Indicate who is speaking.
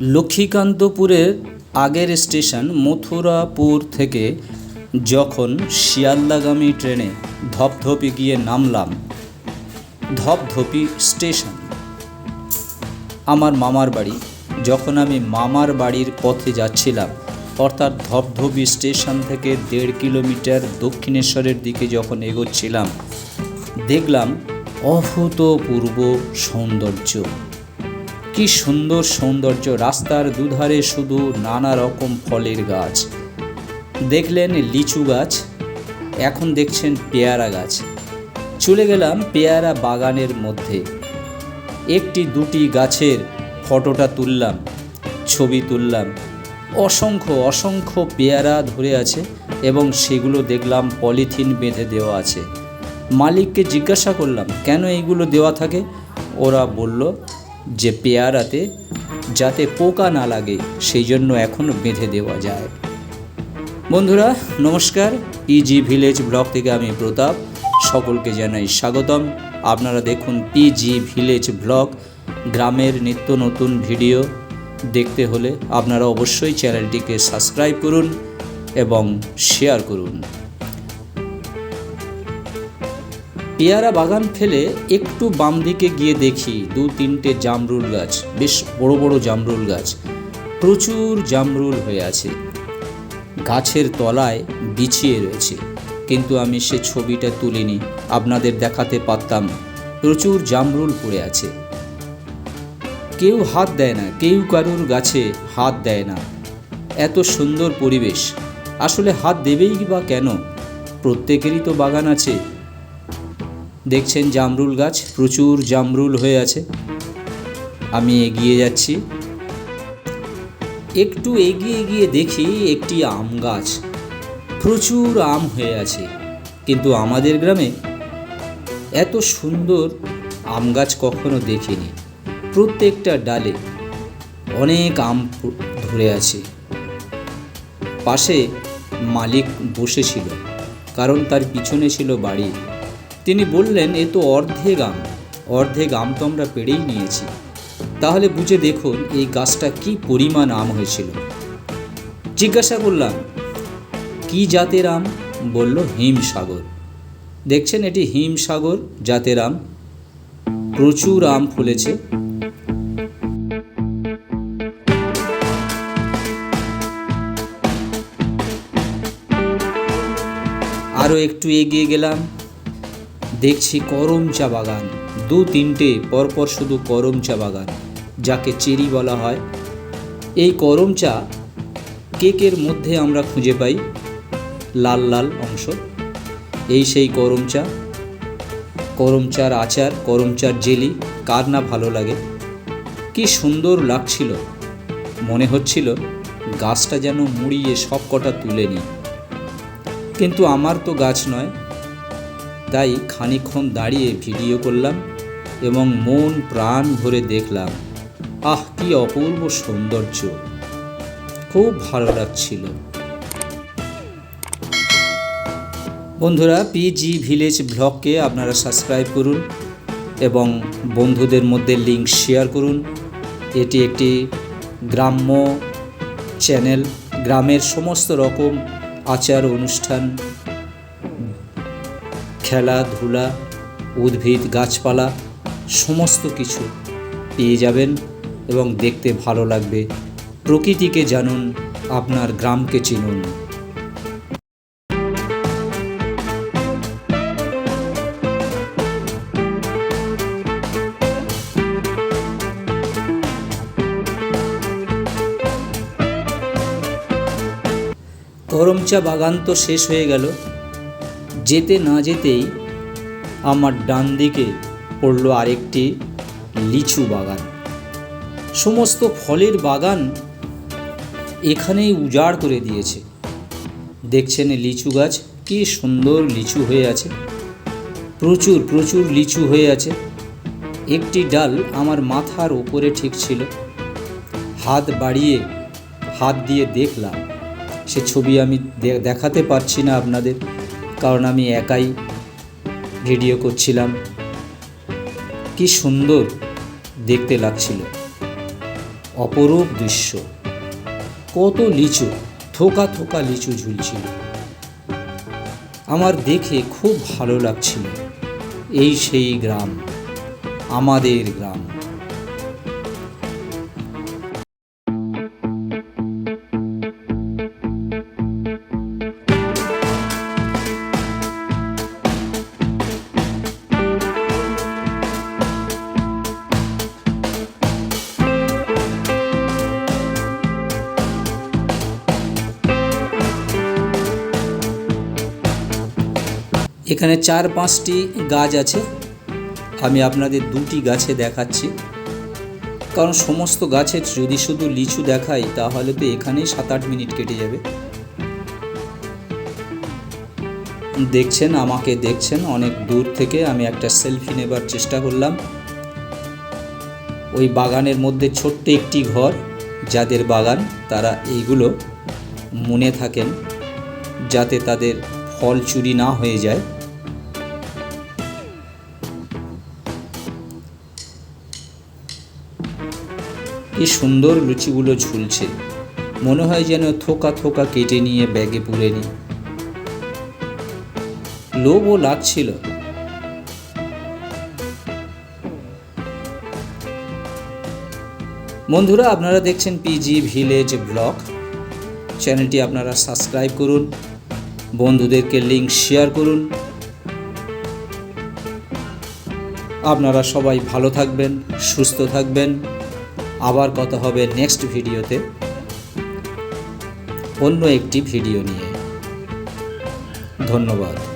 Speaker 1: লক্ষ্মীকান্তপুরের আগের স্টেশন মথুরাপুর থেকে যখন শিয়ালদাগামী ট্রেনে ধপধপে গিয়ে নামলাম, ধপধপি স্টেশন। আমার মামার বাড়ি। যখন আমি মামার বাড়ির পথে যাচ্ছিলাম, অর্থাৎ ধপধপি স্টেশন থেকে দেড় কিলোমিটার দক্ষিণেশ্বরের দিকে যখন এগোচ্ছিলাম, দেখলাম অভূতপূর্ব সৌন্দর্য। কি সুন্দর সৌন্দর্য, রাস্তার দুধারে শুধু নানা রকম ফলের গাছ। দেখলেন লিচু গাছ, এখন দেখছেন পেয়ারা গাছ। চলে গেলাম পেয়ারা বাগানের মধ্যে। একটি দুটি গাছের ফটোটা তুললাম, ছবি তুললাম। অসংখ্য অসংখ্য পেয়ারা ধরে আছে এবং সেগুলো দেখলাম পলিথিন বেঁধে দেওয়া আছে। মালিককে জিজ্ঞাসা করলাম, কেন এইগুলো দেওয়া থাকে? ওরা বলল যে পেয়ারাতে যাতে পোকা না লাগে, সেই জন্য এখনও বেঁধে দেওয়া যায়। বন্ধুরা, নমস্কার। পিজি ভিলেজ ব্লগ থেকে আমি প্রতাপ। সকলকে জানাই স্বাগতম। আপনারা দেখুন পিজি ভিলেজ ব্লগ, গ্রামের নিত্য নতুন ভিডিও। দেখতে হলে আপনারা অবশ্যই চ্যানেলটিকে সাবস্ক্রাইব করুন এবং শেয়ার করুন। পেয়ারা বাগান ফেলে একটু বাম দিকে গিয়ে দেখি দু তিনটে জামরুল গাছ, বেশ বড় বড় জামরুল গাছ। প্রচুর জামরুল হয়ে আছে। গাছের তলায় বিছিয়ে রয়েছে। কিন্তু আমি সে ছবিটা তুলিনি, আপনাদের দেখাতে পারতাম প্রচুর জামরুল পড়ে আছে। কেউ হাত দেয় না, কেউ কারুর গাছে হাত দেয় না। এত সুন্দর পরিবেশ। আসলে হাত দেবেই বা কেন? প্রত্যেকেরই তো বাগান আছে। দেখছেন জামরুল গাছ, প্রচুর জামরুল হয়ে আছে। আমি এগিয়ে যাচ্ছি। একটু এগিয়ে গিয়ে দেখি একটি আম গাছ। প্রচুর আম হয়ে আছে। কিন্তু আমাদের গ্রামে এত সুন্দর আম গাছ কখনো দেখিনি। প্রত্যেকটা ডালে অনেক আম ধরে আছে। পাশে মালিক বসেছিল, কারণ তার পিছনে ছিল বাড়ি। তিনি বললেন, এ তো অর্ধেক আম। অর্ধেক আম তো আমরা পেড়েই নিয়েছি। তাহলে বুঝে দেখুন এই গাছটা কি পরিমাণ আম হয়েছিল। জিজ্ঞাসা করলাম, কি জাতের আম? বলল, হিমসাগর। দেখছেন, এটি হিমসাগর জাতের আম। প্রচুর আম ফুলেছে। আরও একটু এগিয়ে গেলাম। দেখছি করম চা বাগান। দু তিনটে, পরপর শুধু করম চা বাগান, যাকে চেরি বলা হয়। এই করম চা কেকের মধ্যে আমরা খুঁজে পাই লাল লাল অংশ। এই সেই করম চা। করম চার আচার, করম চার জেলি, কার না ভালো লাগে। কি সুন্দর লাগছিল। মনে হচ্ছিল গাছটা যেন মুড়িয়ে সব কটা তুলে নিই। কিন্তু আমার তো গাছ নয় তাই খানিকক্ষণ দাঁড়িয়ে ভিডিও করলাম এবং মন প্রাণ ভরে দেখলাম, আহ, কি অপূর্ব সৌন্দর্য। খুব ভালো লাগছিল। বন্ধুরা পিজি ভিলেজ ব্লগকে আপনারা সাবস্ক্রাইব করুন এবং বন্ধুদের মধ্যে লিঙ্ক শেয়ার করুন। এটি একটি গ্রাম্য চ্যানেল গ্রামের সমস্ত রকম আচার অনুষ্ঠান খেলাধুলা উদ্ভিদ, গাছপালা, সমস্ত কিছু পেয়ে যাবেন এবং দেখতে ভালো লাগবে। প্রকৃতিকে জানুন, আপনার গ্রামকে চিনুন। করমচা বাগান তো শেষ হয়ে গেল। যেতে না যেতেই আমার ডান দিকে পড়ল আরেকটি লিচু বাগান। সমস্ত ফলের বাগান এখানেই উজাড় করে দিয়েছে। দেখছেন লিচু গাছ, কি সুন্দর লিচু হয়ে আছে। প্রচুর প্রচুর লিচু হয়ে আছে। একটি ডাল আমার মাথার ওপরে ঠিক ছিল। হাত বাড়িয়ে, হাত দিয়ে দেখলাম। সে ছবি আমি দেখাতে পারছি না আপনাদের। কারণ আমি একাই ভিডিও করছিলাম। কি সুন্দর দেখতে লাগছিল। অপরূপ দৃশ্য। কত লিচু, থোকা থোকা লিচু ঝুলছিল। আমার দেখে খুব ভালো লাগছিল। এই সেই গ্রাম, আমাদের গ্রাম। এখানে চার পাঁচটি গাছ আছে। আমি আপনাদের দুটি গাছে দেখাচ্ছি। কারণ সমস্ত গাছের যদি শুধু লিচু দেখাই, তাহলে তো এখানেই সাত আট মিনিট কেটে যাবে। দেখছেন, আমাকে দেখছেন, অনেক দূর থেকে আমি একটা সেলফি নেবার চেষ্টা করলাম। ওই বাগানের মধ্যে ছোট্ট একটি ঘর, যাদের বাগান তারা এইগুলো মনে থাকেন, যাতে তাদের ফল চুরি না হয়ে যায়। কি সুন্দর লুচিগুলো ঝুলছে। মনে হয় যেন থোকা থোকা কেটে নিয়ে ব্যাগে পুরে নি। লোভও লাগছিল। বন্ধুরা, আপনারা দেখছেন পিজি ভিলেজ ব্লগ চ্যানেলটি আপনারা সাবস্ক্রাইব করুন, বন্ধুদেরকে লিঙ্ক শেয়ার করুন। আপনারা সবাই ভালো থাকবেন, সুস্থ থাকবেন। আবার কথা হবে নেক্সট ভিডিওতে। অন্য একটি ভিডিও নিয়ে। ধন্যবাদ।